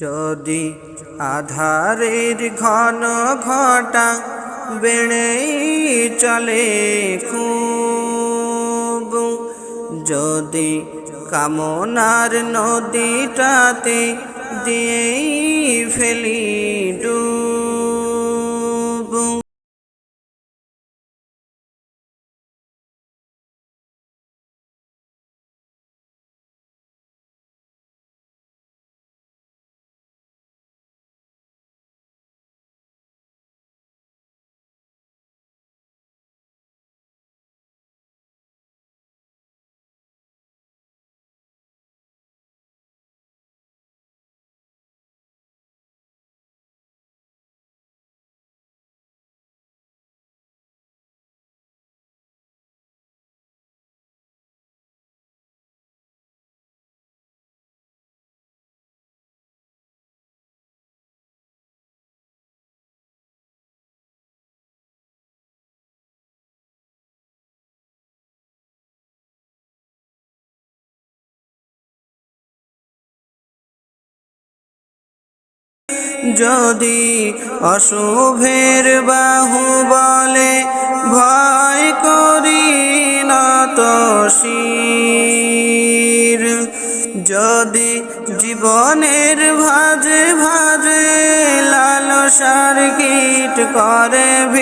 যদি আধারের ঘন ঘটা বেড়েই চলে খুব যদি কামনার নদীটাতে দিয়েই ফেলি যদি অশুভের বাহু বলে, ভয় করি না তো শির। যদি জীবনের ভাজে ভাজে লালসার কীট করে ভিড়,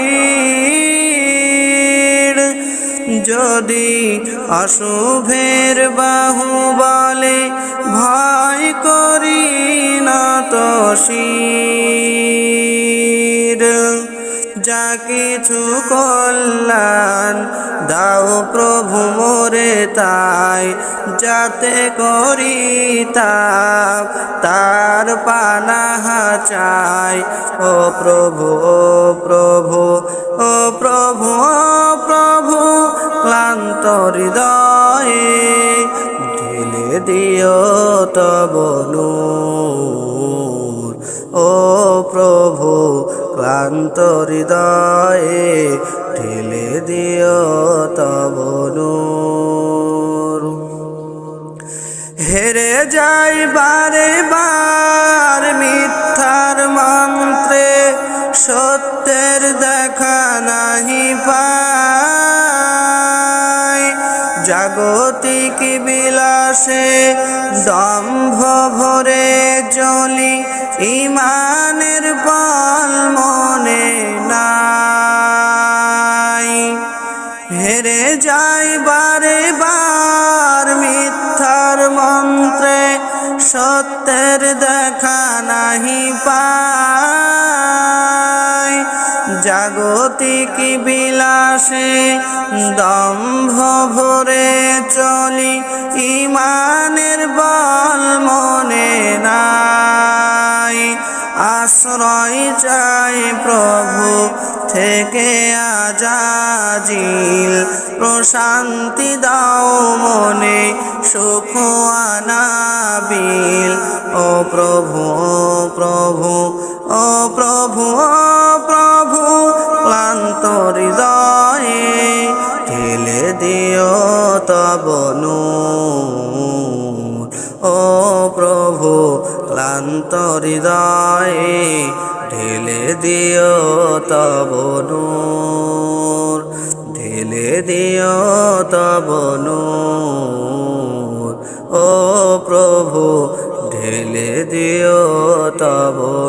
যদি অশুভের বাহু বলে, ভয় করি না যা কিছু কল্যাণ দাও প্রভু মোরে তাই, যাতে করি তার পানাহা চাই। ও প্রভু ও প্রভু ও প্রভু ও প্রভু, ক্লান্ত হৃদয়ে ঢেলে দিও তব নূর। ও প্রভু ক্লান্ত হৃদয়ে ঢেলে দিও তবনু হেরে যাই বারে বার মিথ্যার জাগতিক বিলাসে দম্ভ ভরে জলি ইমানের বল মনে নাই। হেরে যাই বারে বার মিথ্যার মন্ত্রে, সত্যের দেখা নাহি পাই। জাগতিক বিলাসে দম্ভ ভরে চলি, ইমানের বল মনে নাই। আশ্রয় চাই প্রভু থেকে আজাজিল, প্রশান্তি দাও মনে সুখ আনাবিল। ও প্রভু প্রভু, ও প্রভু তব নূর ও প্রভু, ক্লান্ত হৃদয়ে ঢেলে দিও তব নূর ঢেলে দিও তব নূর ও প্রভু, ঢেলে দিও তব নূর